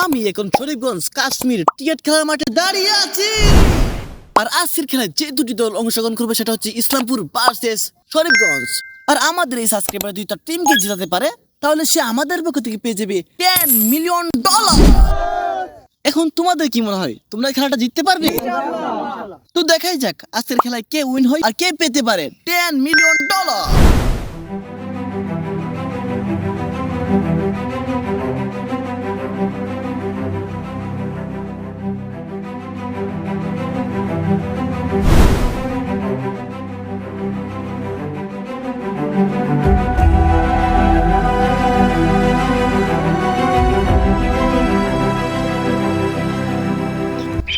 আমি এখন শরীফগঞ্জ কাশ্মীর টিকেট খেলার মাঠে দাঁড়িয়ে আছি। আর আজকের খেলায় যে দুটি দল অংশগ্রহণ করবে সেটা হচ্ছে ইসলামপুর ভার্সেস শরীফগঞ্জ। আর আমাদের এই সাবস্ক্রাইবার যদি তার টিমকে জেতাতে পারে, তাহলে সে আমাদের পক্ষ থেকে পেয়ে যাবে টেন মিলিয়ন ডলার এখন তোমাদের কি মনে হয়, তোমরা খেলাটা জিততে পারবে? তো দেখাই যাক, আজকের খেলায় কে উইন হয় আর কে পেতে পারে টেন মিলিয়ন ডলার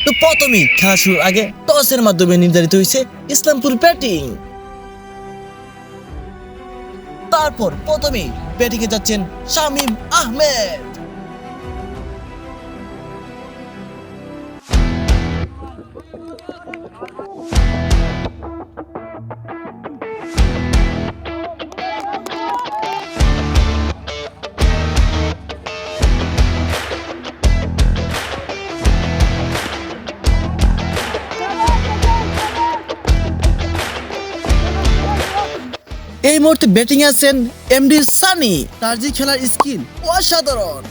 তো প্রথমেই খেলা শুরুর আগে টসের মাধ্যমে নির্ধারিত হয়েছে ইসলামপুর ব্যাটিং। তারপর প্রথমেই এ যাচ্ছেন শামিম আহমেদ। এই মুহূর্তে ব্যাটিং আছেন এমডি সানি তার যে খেলার স্কিল অসাধারণ।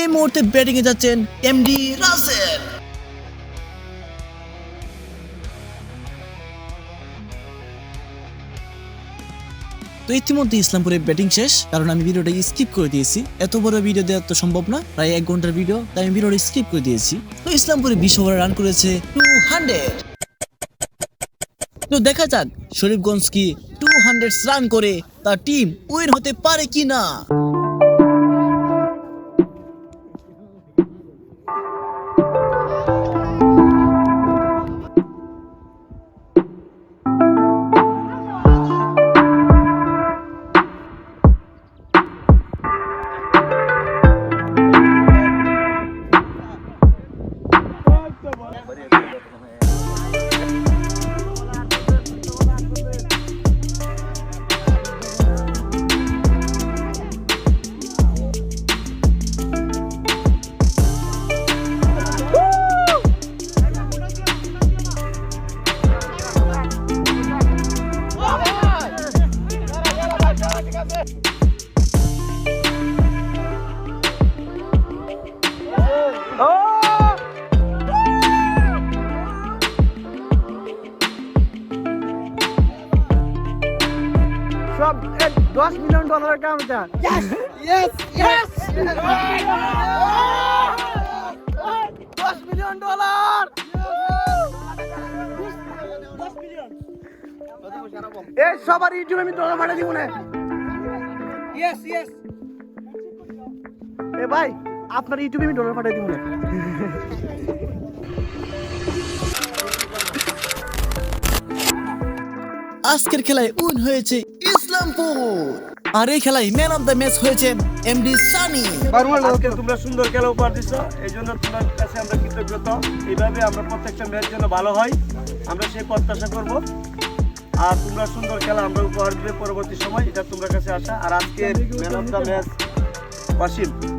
এই মুহূর্তে ব্যাটিং এ যাচ্ছেন এমডি রাসেল তো ইতিমধ্যে ইসলামপুরের ব্যাটিং শেষ, কারণ আমি ভিডিওটা স্কিপ করে দিয়েছি। এত বড় ভিডিও দেওয়া তো সম্ভব না, প্রায় এক ঘণ্টার ভিডিও তাই আমি ভিডিওটা স্কিপ করে দিয়েছি। তো ইসলামপুরে বিশ ওভারে রান করেছে টু হান্ড্রেড তো দেখা যাক, শরীফগঞ্জ কি টু হান্ড্রেড রান করে তার টিম উইন হতে পারে কি না সব দশ মিলিয়ন ডলারের কাম এটা দশ মিলিয়ন ডলার এ সবার ইউটিউবে আমি ডলার পাঠিয়ে দিব না। ইয়েস ইয়েস এ ভাই আপনার ইউটিউবে আমি ডলার পাঠিয়ে দিব না। আজকের খেলায় উইন হয়েছে ইসলামপুর। আর এই খেলায় ম্যান অফ দ্য ম্যাচ হয়েছে এমডি সানি আজকে তোমরা সুন্দর খেলা উপহার দিচ্ছ এই জন্য তোমার কাছে আমরা কৃতজ্ঞতা। এইভাবে আমরা প্রত্যেকটা ম্যাচ যেন ভালো হয় আমরা সেই প্রত্যাশা করব। আর তোমরা সুন্দর খেলা আমরা উপহার দিলে পরবর্তী সময়, এটা তোমরা কাছে আসা। আর আজকের man of the match Wasim